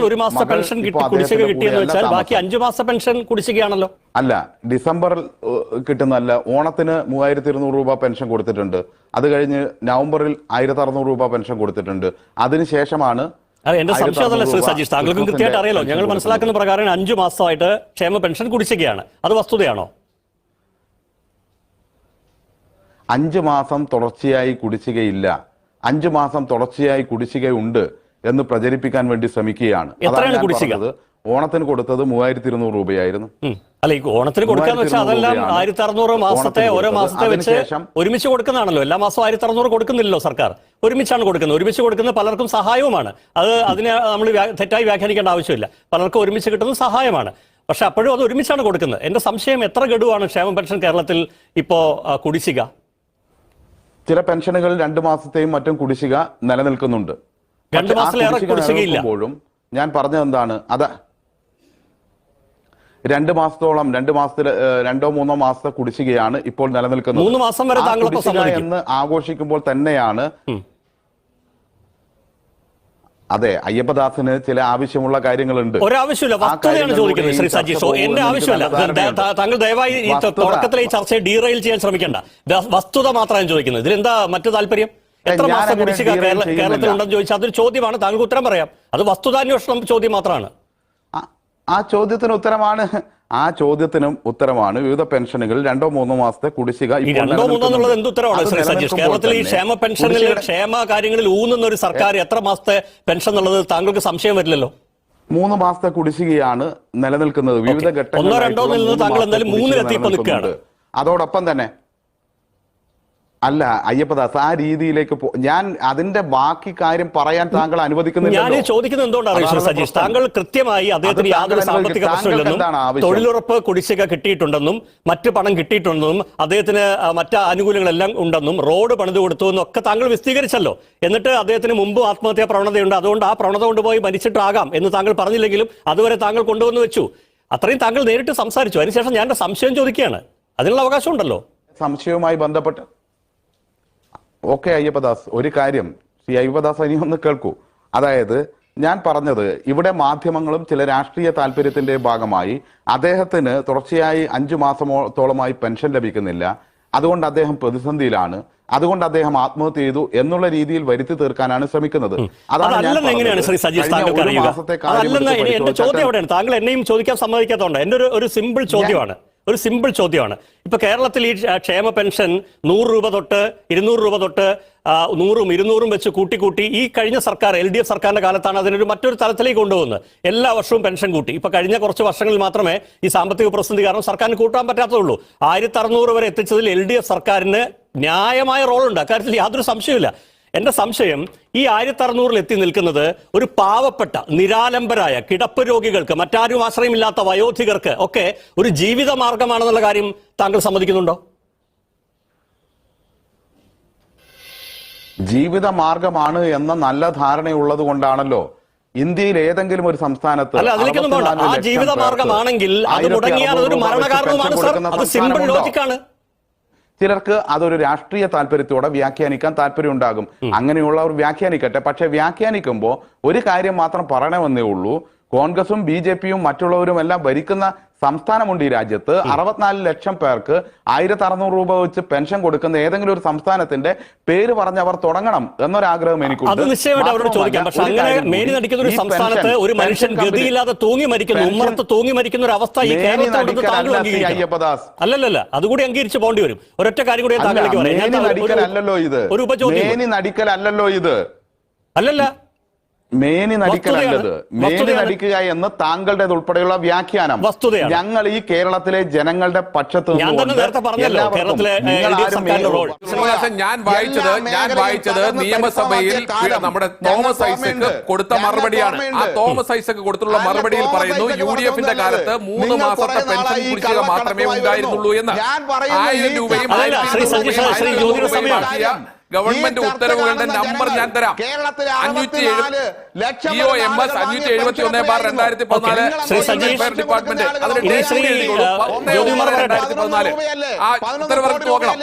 ഒരു മാസത്തെ പെൻഷൻ കിട്ടി കുടിശ്ശിക കിട്ടിയെന്ന് വെച്ചാൽ ബാക്കി. അഞ്ചു മാസത്തെ പെൻഷൻ കുടിശ്ശികയാണല്ലോ. അല്ല ഡിസംബറിൽ കിട്ടുന്നല്ല കിട്ടുന്നതല്ല ഓണത്തിന് മൂവായിരത്തി ഇരുന്നൂറ് രൂപ പെൻഷൻ കൊടുത്തിട്ടുണ്ട്. അത് കഴിഞ്ഞ് നവംബറിൽ ആയിരത്തി അറുന്നൂറ് രൂപ പെൻഷൻ കൊടുത്തിട്ടുണ്ട്. അതിനുശേഷമാണ് അത് എന്റെ സംശയം അതല്ല ശ്രീ 1600 സജീഷ്. താങ്കൾക്കും കൃത്യമായിട്ട് അറിയാലോ ഞങ്ങൾ മനസ്സിലാക്കുന്ന പ്രകാരം അഞ്ചു മാസമായിട്ട് ക്ഷേമ പെൻഷൻ കുടിശ്ശികയാണ്. അത് വസ്തുതയാണോ? അഞ്ചു മാസം തുടർച്ചയായി കുടിശ്ശികയില്ല. അഞ്ചു മാസം തുടർച്ചയായി കുടിശ്ശികയുണ്ട്. എന്ന് പ്രചരിപ്പിക്കാൻ വേണ്ടി ശ്രമിക്കുകയാണ്. അതാണ് ഞാൻ പറഞ്ഞത്. ഓണത്തിന് കൊടുത്തത് മൂവായിരത്തി ഇരുന്നൂറ് രൂപയായിരുന്നു. അല്ല ഈ ഓണത്തിന് കൊടുക്കാന്ന് വെച്ചാൽ അതെല്ലാം ആയിരത്തി അറുന്നൂറ് മാസത്തെ ഓരോ മാസത്തെ വെച്ച് ഒരുമിച്ച് കൊടുക്കുന്നതാണല്ലോ. എല്ലാ മാസവും ആയിരത്തി അറുന്നൂറ് കൊടുക്കുന്നില്ലല്ലോ സർക്കാർ. ഒരുമിച്ചാണ് കൊടുക്കുന്നത്. ഒരുമിച്ച് കൊടുക്കുന്നത് പലർക്കും സഹായവുമാണ്. അത് അതിനെ നമ്മൾ തെറ്റായി വ്യാഖ്യാനിക്കേണ്ട ആവശ്യമില്ല. പലർക്കും ഒരുമിച്ച് കിട്ടുന്നത് സഹായമാണ്. പക്ഷെ അപ്പോഴും അത് ഒരുമിച്ചാണ് കൊടുക്കുന്നത്. എന്റെ സംശയം എത്ര ഗഡുവാണ് ക്ഷേമ പെൻഷൻ കേരളത്തിൽ ഇപ്പോ കുടിശ്ശിക? ചില പെൻഷനുകൾ രണ്ട് മാസത്തെയും മറ്റും കുടിശ്ശിക നിലനിൽക്കുന്നുണ്ട്. രണ്ട് മാസത്തിലേറെ കുടിശ്ശികയില്ല. ഞാൻ പറഞ്ഞത് എന്താണ്? അത്. രണ്ട് മാസത്തോളം രണ്ട് മാസത്തിൽ രണ്ടോ മൂന്നോ മാസത്തെ കുടിശ്ശികയാണ് ഇപ്പോൾ നിലനിൽക്കുന്നത്. മൂന്ന് മാസം വരെ താങ്കൾ എന്ന് ആഘോഷിക്കുമ്പോൾ തന്നെയാണ് അതെ അയ്യപ്പദാസിന് ചില ആവശ്യമുള്ള കാര്യങ്ങളുണ്ട്. ഒരാവശ്യമില്ല വസ്തുതയാണ് ചോദിക്കുന്നത് ശ്രീ സജി സോ എന്റെ ആവശ്യമില്ല. താങ്കൾ ദയവായി തുടക്കത്തിലെ ഈ ചർച്ചയെ ഡീറെയിൽ ചെയ്യാൻ ശ്രമിക്കേണ്ട. വസ്തുത മാത്രമാണ് ചോദിക്കുന്നത്. ഇതിലെന്താ മറ്റു താല്പര്യം? എത്ര മാസം കുടിശ്ശിക കേരളത്തിൽ ഉണ്ടെന്ന് ചോദിച്ചാൽ അതൊരു ചോദ്യമാണ്. താങ്കൾക്ക് ഉത്തരം പറയാം. അത് വസ്തുതാന്വേഷണം ചോദ്യം മാത്രമാണ്. ആ- ചോദ്യത്തിന് ഉത്തരമാണ്. ആ ചോദ്യത്തിനും ഉത്തരമാണ്. വിവിധ പെൻഷനുകളിൽ രണ്ടോ മൂന്നോ മാസത്തെ കുടിശ്ശിക രണ്ടോ മൂന്നോ. എന്നുള്ളത് എന്ത് ഉത്തരവാണ്? സജീഷ് കേരളത്തിൽ ഈ ക്ഷേമ പെൻഷനിൽ ക്ഷേമ കാര്യങ്ങളിൽ ഊന്നുന്ന ഒരു സർക്കാർ എത്ര മാസത്തെ പെൻഷൻ എന്നുള്ളത് താങ്കൾക്ക് സംശയം വരില്ലല്ലോ? മൂന്ന് മാസത്തെ കുടിശ്ശികയാണ് നിലനിൽക്കുന്നത്. വിവിധ ഘട്ടങ്ങളിൽ ഒന്നോ രണ്ടോ നിന്ന് താങ്കൾ എന്തായാലും മൂന്നിലെത്തി. അതോടൊപ്പം തന്നെ അല്ല അയ്യപ്പദാസ് ആ രീതിയിലേക്ക് ഞാൻ അതിന്റെ ബാക്കി കാര്യം പറയാൻ താങ്കൾ ഞാൻ ചോദിക്കുന്നത് എന്തുകൊണ്ടാണ് സജീഷ് താങ്കൾ കൃത്യമായി അദ്ദേഹത്തിന് യാതൊരു സാമ്പത്തിക പ്രശ്നമില്ലെന്നും തൊഴിലുറപ്പ് കുടിശ്ശിക കിട്ടിയിട്ടുണ്ടെന്നും മറ്റ് പണം കിട്ടിയിട്ടുണ്ടെന്നും അദ്ദേഹത്തിന് മറ്റു ആനുകൂല്യങ്ങളെല്ലാം ഉണ്ടെന്നും റോഡ് പണിത് കൊടുത്തു എന്നും ഒക്കെ താങ്കൾ വിശദീകരിച്ചല്ലോ. എന്നിട്ട് അദ്ദേഹത്തിന് മുമ്പ് ആത്മഹത്യാ പ്രവണതയുണ്ട്. അതുകൊണ്ട് ആ പ്രവണത കൊണ്ടുപോയി മരിച്ചിട്ടാകാം എന്ന് താങ്കൾ പറഞ്ഞില്ലെങ്കിലും അതുവരെ താങ്കൾ കൊണ്ടുവന്ന് വെച്ചു. അത്രയും താങ്കൾ നേരിട്ട് സംസാരിച്ചു. അതിനുശേഷം ഞാൻ സംശയം ചോദിക്കുകയാണ്. അതിനുള്ള അവകാശം ഉണ്ടല്ലോ സംശയവുമായി ബന്ധപ്പെട്ട് ഓക്കെ അയ്യപ്പദാസ്. ഒരു കാര്യം. ശ്രീ അയ്യപ്പദാസ് ഇനി ഒന്ന് കേൾക്കൂ. അതായത് ഞാൻ പറഞ്ഞത് ഇവിടെ മാധ്യമങ്ങളും ചില രാഷ്ട്രീയ താല്പര്യത്തിന്റെ ഭാഗമായി അദ്ദേഹത്തിന് തുടർച്ചയായി അഞ്ചു മാസത്തോളമായി പെൻഷൻ ലഭിക്കുന്നില്ല. അതുകൊണ്ട് അദ്ദേഹം പ്രതിസന്ധിയിലാണ്. അതുകൊണ്ട് അദ്ദേഹം ആത്മഹത്യ ചെയ്തു എന്നുള്ള രീതിയിൽ വരുത്തി തീർക്കാനാണ് ശ്രമിക്കുന്നത്. അതാണ് താങ്കൾ എന്നെയും ചോദിക്കാൻ സമ്മതിക്കാത്തതുകൊണ്ട്. എന്റെ ഒരു സിമ്പിൾ ചോദ്യമാണ്. ഒരു സിമ്പിൾ ചോദ്യമാണ്. ഇപ്പൊ കേരളത്തിൽ ഈ ക്ഷേമ പെൻഷൻ നൂറ് രൂപ തൊട്ട് ഇരുന്നൂറ് രൂപ തൊട്ട് നൂറും ഇരുന്നൂറും വെച്ച് കൂട്ടി കൂട്ടി ഈ കഴിഞ്ഞ സർക്കാർ എൽ ഡി എഫ് സർക്കാരിന്റെ കാലത്താണ് അതിനൊരു മറ്റൊരു തലത്തിലേക്ക് കൊണ്ടുപോകുന്നത്. എല്ലാ വർഷവും പെൻഷൻ കൂട്ടി. ഇപ്പൊ കഴിഞ്ഞ കുറച്ച് വർഷങ്ങളിൽ മാത്രമേ ഈ സാമ്പത്തിക പ്രതിസന്ധി കാരണം സർക്കാരിന് കൂട്ടാൻ പറ്റാത്തതുള്ളൂ. ആയിരത്തി അറുന്നൂറ് വരെ എത്തിച്ചതിൽ എൽ ഡി എഫ് സർക്കാരിന് ന്യായമായ റോളുണ്ട്. അക്കാര്യത്തിൽ യാതൊരു സംശയമില്ല എന്റെ സംശയം ഈ ആയിരത്തി അറുന്നൂറിൽ എത്തി നിൽക്കുന്നത് ഒരു പാവപ്പെട്ട നിരാലംബരായ കിടപ്പ് രോഗികൾക്ക് മറ്റാരും ആശ്രയമില്ലാത്ത വയോധികർക്ക് ഒക്കെ ഒരു ജീവിത മാർഗമാണെന്നുള്ള കാര്യം താങ്കൾ സമ്മതിക്കുന്നുണ്ടോ? ജീവിത മാർഗമാണ് എന്ന നല്ല ധാരണയുള്ളത് കൊണ്ടാണല്ലോ ഇന്ത്യയിൽ ഏതെങ്കിലും ഒരു സംസ്ഥാനത്ത് അല്ല അതിലേക്കൊന്നും ആ 64 ജീവിത മാർഗമാണെങ്കിൽ അത് 1600 മുടങ്ങിയാൽ അതൊരു മരണകാരണമാണ് സിമ്പിൾ ലോജിക്കാണ്. ചിലർക്ക് അതൊരു രാഷ്ട്രീയ താല്പര്യത്തോടെ വ്യാഖ്യാനിക്കാൻ താല്പര്യം ഉണ്ടാകും അങ്ങനെയുള്ളവർ വ്യാഖ്യാനിക്കട്ടെ. പക്ഷെ വ്യാഖ്യാനിക്കുമ്പോൾ ഒരു കാര്യം മാത്രം പറയണമെന്നേ ഉള്ളൂ. കോൺഗ്രസും ബി ജെ പിയും മറ്റുള്ളവരും എല്ലാം ഭരിക്കുന്ന സംസ്ഥാനമുണ്ട് ഈ രാജ്യത്ത്. അറുപത്തിനാല് ലക്ഷം പേർക്ക് ആയിരത്തി അറുന്നൂറ് രൂപ വെച്ച് പെൻഷൻ കൊടുക്കുന്ന ഏതെങ്കിലും ഒരു സംസ്ഥാനത്തിന്റെ പേര് പറഞ്ഞവർ തുടങ്ങണം എന്നൊരാഗ്രഹം എനിക്കുണ്ട്. അയ്യപ്പദാസ്. അല്ലല്ലല്ല അതുകൂടി അംഗീകരിച്ച് പോകേണ്ടി വരും. ഒരൊറ്റ കാര്യം കൂടി നടിക്കലല്ലോ ഇത്. ഒരു ഉപചോദ്യം നടിക്കലല്ലോ ഇത്. അല്ലല്ല മേനി നടിക്കലല്ലത്. മേനി. നടിക്കുക എന്ന് താങ്കളുടെ ഉൾപ്പെടെയുള്ള വ്യാഖ്യാനം. വസ്തുതയാണ്. ഞങ്ങൾ ഈ കേരളത്തിലെ ജനങ്ങളുടെ പക്ഷത്ത് ഞാൻ വായിച്ചത് ഞാൻ വായിച്ചത് നിയമസഭയിൽ നമ്മുടെ തോമസ് ഐസക്ക് കൊടുത്ത മറുപടിയാണ്. ആ തോമസ് ഐസക്ക് കൊടുത്തുള്ള മറുപടിയിൽ പറയുന്നു യു ഡി എഫിന്റെ കാലത്ത് മൂന്ന് മാസത്തെ പെൻഷൻ കുടിശ്ശിക മാത്രമേ ഉണ്ടായിരുന്നുള്ളൂ എന്ന് ആയിരം രൂപയും ആയിരത്തി ഗവൺമെന്റ് ഉത്തരവുകളുടെ നമ്പർ ഞാൻ തരാം. കേരളത്തിലെ അഞ്ഞൂറ്റി 64 ലക്ഷം ജിയോ വരുന്ന എം എസ് അഞ്ഞൂറ്റി എഴുപത്തി ഒന്ന് ബാർ രണ്ടായിരത്തി പതിനാല് ഡിപ്പാർട്ട്മെന്റ്. ആ, നോക്കണം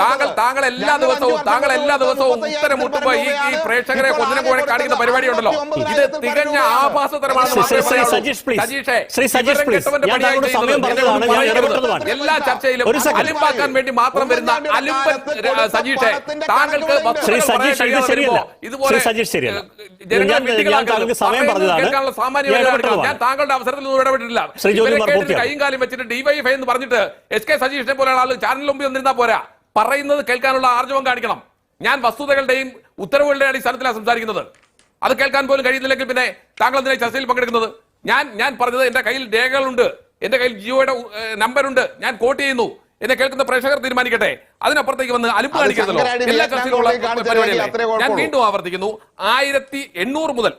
താങ്കൾ താങ്കൾ എല്ലാ ദിവസവും താങ്കൾ എല്ലാ ദിവസവും ഉത്തരം മുട്ടുമ്പോ ഈ ഈ പ്രേക്ഷകരെ കൊന്നിനെ കൂടെ കാണിക്കുന്ന പരിപാടിയുണ്ടല്ലോ. ഇത് തികഞ്ഞ ആഭാസതരമാണ് എല്ലാ ചർച്ചയിലും അലിമ്പാക്കാൻ വേണ്ടി മാത്രം വരുന്ന അലിമ്പൻ സജീഷേ താങ്കൾക്ക് ശ്രീ സജീഷ് ഇത് ശരിയല്ല. ഇതുപോലെ ശ്രീ സജീഷ് ശരിയല്ല. ഞാൻ- താങ്കൾക്ക് സമയം പറഞ്ഞതാണ് കേൾക്കാനുള്ള സാമാന്യ ഞാൻ താങ്കളുടെ അവസരത്തിൽ ഒന്നും ഇടപെട്ടിട്ടില്ല. കൈയും കാലും വെച്ചിട്ട് ഡിവൈഎഫ്ഐ എന്ന് പറഞ്ഞിട്ട് എസ് കെ സജീഷിനെ പോലെയുള്ള ആൾ ചാനൽ മുമ്പിൽ വന്നിരുന്നാ പോരാ. പറയുന്നത് കേൾക്കാനുള്ള ആർജവം കാണിക്കണം. ഞാൻ വസ്തുതകളുടെയും ഉത്തരവുകളുടെയും അടിസ്ഥാനത്തിലാണ് സംസാരിക്കുന്നത്. അത് കേൾക്കാൻ പോലും കഴിയുന്നില്ലെങ്കിൽ പിന്നെ താങ്കൾ എന്തിനാ ചർച്ചയിൽ പങ്കെടുക്കുന്നത്? ഞാൻ ഞാൻ പറഞ്ഞത് എന്റെ കയ്യിൽ രേഖകളുണ്ട്. എന്റെ കയ്യിൽ ജിയോയുടെ നമ്പർ ഉണ്ട് ഞാൻ കോട്ട് ചെയ്യുന്നു. എന്നെ കേൾക്കുന്ന പ്രേക്ഷകർ തീരുമാനിക്കട്ടെ. അതിനപ്പുറത്തേക്ക് വന്ന് അലിപ്പ് കാണിക്കരുതല്ലോ. എല്ലാ കക്ഷികളും പരിപാടിയല്ലേ? ഞാൻ വീണ്ടും ആവർത്തിക്കുന്നു. ആയിരത്തി എണ്ണൂറ് മുതൽ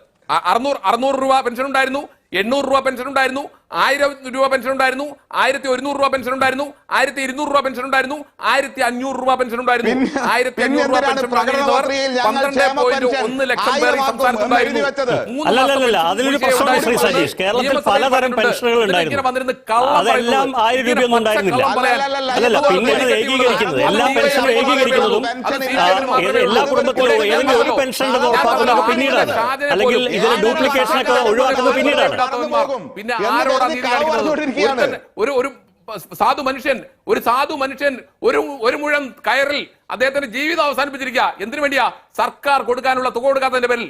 അറുന്നൂറ് അറുന്നൂറ് രൂപ പെൻഷൻ ഉണ്ടായിരുന്നു. എണ്ണൂറ് രൂപ പെൻഷൻ ഉണ്ടായിരുന്നു. ആയിരം രൂപ പെൻഷൻ ഉണ്ടായിരുന്നു ആയിരത്തി ഒരുന്നൂറ് രൂപ പെൻഷൻ ഉണ്ടായിരുന്നു ആയിരത്തി ഇരുന്നൂറ് രൂപ പെൻഷൻ ഉണ്ടായിരുന്നു ആയിരത്തി അഞ്ഞൂറ് രൂപ പെൻഷൻ ഉണ്ടായിരുന്നു ആയിരത്തി അഞ്ഞൂറ് രൂപ പെൻഷൻ ഞങ്ങൾ പന്ത്രണ്ട് പോയിന്റ് ഒന്ന് ലക്ഷം പേർ സംസ്ഥാനത്തുണ്ടായിരുന്നു പലതരം. പെൻഷനുകൾ ഉണ്ടായിരുന്നു. അതെല്ലാം ആയിരം രൂപയൊന്നും ഉണ്ടായിരുന്നില്ല. അല്ലല്ല ഇതുപോലെ പിന്നീട് ഏകീകരിക്കുന്നത് എല്ലാ പെൻഷനും ഏകീകരിക്കുന്നതും ആ, ഏത് എല്ലാ കുടുംബത്തിലും ഏതെങ്കിലും ഒരു പെൻഷൻ ഉണ്ടെന്ന് ഉറപ്പാക്കുന്നത് പിന്നീടാണ്. അല്ലെങ്കിൽ ഇതിലെ ഡ്യൂപ്ലിക്കേഷൻ ഒക്കെ ഒഴിവാക്കുന്നത് പിന്നീടാണ്. പിന്നെ ആരോടാ ഒരു ഒരു സാധു മനുഷ്യൻ ഒരു സാധു മനുഷ്യൻ ഒരു ഒരു മുഴം കയറിൽ അദ്ദേഹത്തിന്റെ ജീവിതം അവസാനിപ്പിച്ചിരിക്കുക. എന്തിനു വേണ്ടിയാ? സർക്കാർ കൊടുക്കാനുള്ള തുക കൊടുക്കാത്തതിന്റെ പേരിൽ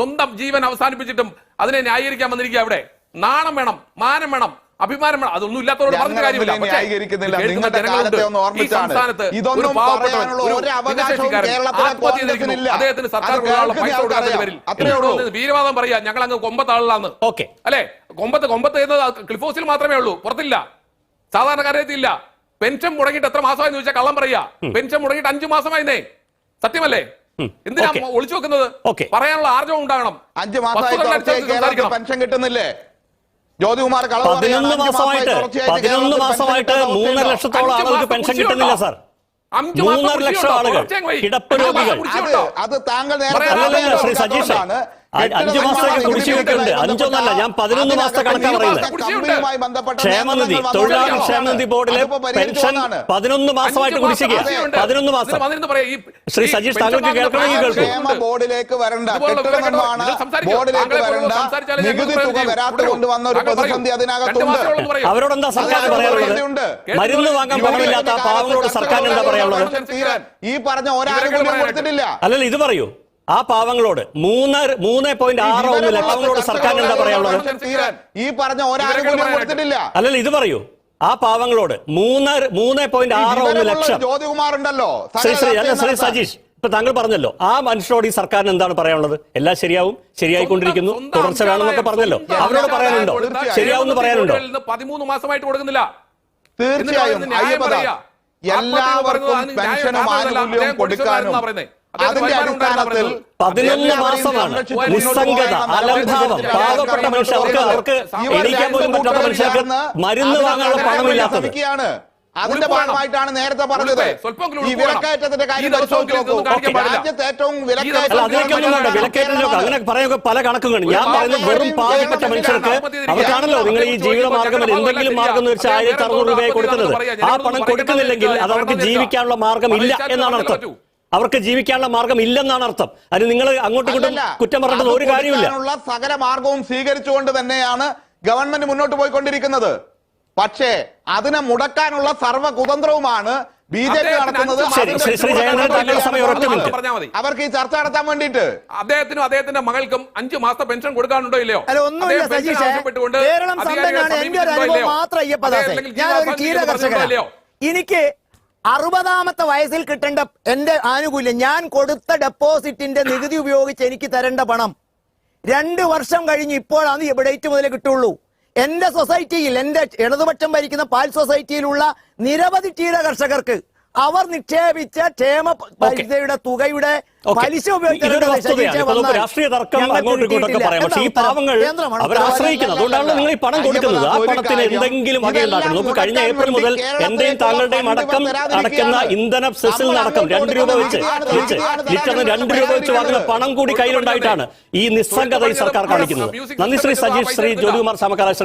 സ്വന്തം ജീവൻ അവസാനിപ്പിച്ചിട്ടും അതിനെ ന്യായീകരിക്കാൻ വന്നിരിക്കുക അവിടെ. നാണം വേണം മാനം വേണം അഭിമാനം വേണം. അതൊന്നും ഇല്ലാത്തവരോട് പറഞ്ഞ കാര്യമില്ല. ഈ സംസ്ഥാനത്ത് ഇതൊന്നും ഒരു പാവപ്പെട്ടവൻ. അദ്ദേഹത്തിന് സർക്കാർ കൊടുക്കാനുള്ള പൈസ കൊടുക്കാത്തതിന്റെ. പേരിൽ. വീരവാദം പറയാ ഞങ്ങൾ അങ്ങ് കൊമ്പത്താളിലാന്ന്. ഓക്കെ. അല്ലെ? കൊമ്പത്ത് കൊമ്പത്ത് എന്നത് ക്ലിഫ് ഹൗസിൽ മാത്രമേ ഉള്ളൂ. പുറത്തില്ല. സാധാരണക്കാരെത്തില്ല പെൻഷൻ മുടങ്ങിയിട്ട് എത്ര മാസമായി ചോദിച്ചാൽ കള്ളം പറയാ. പെൻഷൻ മുടങ്ങിയിട്ട് അഞ്ചു മാസമായിരുന്നേ സത്യമല്ലേ. എന്തിനാ. ഒളിച്ചു വെക്കുന്നത്? പറയാനുള്ള ആർജവം ഉണ്ടാകണം. അഞ്ചു മാസം. പെൻഷൻ കിട്ടുന്നില്ലേ? ജ്യോതികുമാർ കളവ് പറയാണ്. പതിനൊന്ന് അഞ്ച് മാസമായിട്ട് തുടർച്ചയായിട്ട് പതിനൊന്ന് കേരളത്തിൽ മാസമായിട്ട് മൂന്നര ലക്ഷത്തോളം അഞ്ച് ആളുകൾക്ക് പെൻഷൻ കിട്ടുന്നില്ല ഉണ്ടോ? സാർ. അഞ്ച് മാസം മൂന്നര കുടിശ്ശിക ലക്ഷം ആളുകൾ. കിടപ്പ് രോഗികൾ അത് താങ്കൾ നേരത്തെ ശ്രീ സജീഷ്. അഞ്ചു മാസത്തേക്ക് കുടിശ്ശികയൊക്കെ അഞ്ചോ അഞ്ചൊന്നല്ല ഞാൻ പതിനൊന്ന് മാസത്തെ കണക്കാ പറയുന്നത്. കമ്പനിയുമായി ബന്ധപ്പെട്ട ക്ഷേമനിധി തൊഴിലാളി. ക്ഷേമനിധി ബോർഡിലെ പെൻഷൻ പതിനൊന്ന് മാസമായിട്ട് കുടിശ്ശിക കുടിശ്ശികയുണ്ട്. പതിനൊന്ന് മാസം. ശ്രീ സജീഷ് താങ്കൾക്ക് കേൾക്കണമെങ്കിൽ കേൾക്കും. ബോർഡിലേക്ക് വരണ്ട. ബോർഡിലേക്ക് വരണ്ട. നികുതി തുക ഒരു പ്രതിസന്ധി അതിനകത്തുണ്ട്. മാസമേ അവരോട് എന്താ സർക്കാർ പറയാനുള്ളത്. മരുന്ന് വാങ്ങാൻ പണമില്ലാത്ത പാവങ്ങളോട് സർക്കാർ എന്താ പറയാനുള്ളത്? ഈ പറഞ്ഞ ഒരാനുകൂല്യം കൊടുത്തിട്ടില്ല. അല്ലല്ല ഇത് പറയൂ. ആ പാവങ്ങളോട് മൂന്ന് മൂന്ന് പോയിന്റ് ആറ് ഒന്ന് ലക്ഷങ്ങളോട് സർക്കാരിന് എന്താ പറയാനുള്ളത്? ഈ പറഞ്ഞ കൊടുത്തിട്ടില്ല. അല്ലല്ല ഇത് പറയൂ. ആ പാവങ്ങളോട് മൂന്ന് മൂന്ന് പോയിന്റ് ആറ് ഒന്ന് ലക്ഷം. ജ്യോതികുമാർ ഉണ്ടല്ലോ ശ്രീ ശ്രീ അല്ല ശ്രീ സജീഷ് ഇപ്പൊ താങ്കൾ പറഞ്ഞല്ലോ ആ മനുഷ്യരോട് ഈ സർക്കാരിന് എന്താണ് പറയാനുള്ളത്? എല്ലാം ശരിയാവും ശരിയായിക്കൊണ്ടിരിക്കുന്നു കൊണ്ടിരിക്കുന്നു തുടർച്ച വേണമെന്നൊക്കെ പറഞ്ഞല്ലോ. അവരോട് പറയാനുണ്ടോ? ശരിയാവും ശരിയാവുമെന്ന് പറയാനുണ്ടോ? പതിമൂന്ന് മാസമായിട്ട് കൊടുക്കുന്നില്ല. തീർച്ചയായും. എല്ലാവർക്കും പെൻഷനും ആനുകൂല്യവും കൊടുക്കാനും അതിന്റെ അടിസ്ഥാനത്തിൽ പതിനൊന്ന് മാസമാണ് നിസ്സംഗത അലംഭാവം പാവപ്പെട്ട മനുഷ്യർ അവർക്ക് അവർക്ക് എണീക്കാൻ പോലും പറ്റാത്ത മനുഷ്യർക്ക് മരുന്ന് വാങ്ങാനുള്ള പണമില്ലാത്തത്. അതിന്റെ ഭാഗമായിട്ടാണ് നേരത്തെ പറഞ്ഞത്. ഈ. വിലക്കയറ്റത്തിന്റെ കാര്യം. രാജ്യത്ത് ഏറ്റവും അങ്ങനെ പറയുക പല കണക്കുകളും ഞാൻ പറയുന്നത് വെറും പാവപ്പെട്ട പാവപ്പെട്ട മനുഷ്യർക്ക് അവർക്കാണല്ലോ നിങ്ങൾ ഈ ജീവിത മാർഗം എന്തെങ്കിലും മാർഗം എന്ന് വെച്ചാൽ ആയിരത്തി അറുന്നൂറ് രൂപയെ കൊടുക്കുന്നത്. ആ പണം കൊടുക്കുന്നില്ലെങ്കിൽ അത് അവർക്ക് ജീവിക്കാനുള്ള മാർഗം ഇല്ല എന്നാണ് അർത്ഥം. അവർക്ക് ജീവിക്കാനുള്ള മാർഗം ഇല്ലെന്നാണ് അർത്ഥം. അത് നിങ്ങൾ അങ്ങോട്ടും ഇങ്ങോട്ടും കുറ്റം പറഞ്ഞിട്ട് ഒരു കാര്യമില്ല സകല മാർഗവും സ്വീകരിച്ചുകൊണ്ട് തന്നെയാണ് ഗവൺമെന്റ് മുന്നോട്ട് പോയിക്കൊണ്ടിരിക്കുന്നത്. പക്ഷേ അതിനെ മുടക്കാനുള്ള സർവ കുതന്ത്രവുമാണ് ബി ജെ പി നടത്തുന്നത്. ശ്രീ- ശ്രീ ജയചന്ദ്രൻ സമയം ഒരൊറ്റ മിനിറ്റ്. അവർക്ക് ഈ ചർച്ച നടത്താൻ വേണ്ടിയിട്ട്. അദ്ദേഹത്തിനും അദ്ദേഹത്തിന്റെ മകൾക്കും അഞ്ചു മാസത്തെ പെൻഷൻ കൊടുക്കാനുണ്ടോ ഇല്ലയോ? ആവശ്യപ്പെട്ടുകൊണ്ട്? എനിക്ക് അറുപതാമത്തെ വയസ്സിൽ കിട്ടേണ്ട എന്റെ ആനുകൂല്യം ഞാൻ കൊടുത്ത ഡെപ്പോസിറ്റിന്റെ നികുതി ഉപയോഗിച്ച് എനിക്ക് തരേണ്ട പണം. രണ്ട് വർഷം കഴിഞ്ഞ് ഇപ്പോഴാണ് ഡേറ്റ് മുതലേ കിട്ടുള്ളൂ. എന്റെ സൊസൈറ്റിയിൽ എന്റെ ഇടതുപക്ഷം ഭരിക്കുന്ന പാൽ സൊസൈറ്റിയിലുള്ള നിരവധി ക്ഷീര കർഷകർക്ക് അവർ നിക്ഷേപിച്ച ക്ഷേമ പൈസയുടെ തുകയുടെ പലിശ രാഷ്ട്രീയ തർക്കം അങ്ങോട്ടും ഇങ്ങോട്ടൊക്കെ പറയാം. പക്ഷേ ഈ പാവങ്ങൾ അവർ ആശ്രയിക്കുന്നത്. നിങ്ങൾ ഈ പണം കൊടുക്കുന്നത്. ആ പണത്തിന് എന്തെങ്കിലും കഴിഞ്ഞ ഏപ്രിൽ മുതൽ എന്റെയും താങ്കളുടെയും അടക്കം അടക്കുന്ന ഇന്ധന സെസിൽ നടക്കും. രണ്ട് രൂപ വെച്ച്. വെച്ച് ലിറ്ററിന് രണ്ട് രൂപ വെച്ച് വാങ്ങുന്ന പണം കൂടി കയ്യിലുണ്ടായിട്ടാണ് ഈ നിസ്സംഗത ഈ സർക്കാർ കാണിക്കുന്നത്. നന്ദി ശ്രീ സജീഷ് ശ്രീ ജ്യോതികുമാർ സമക്കാര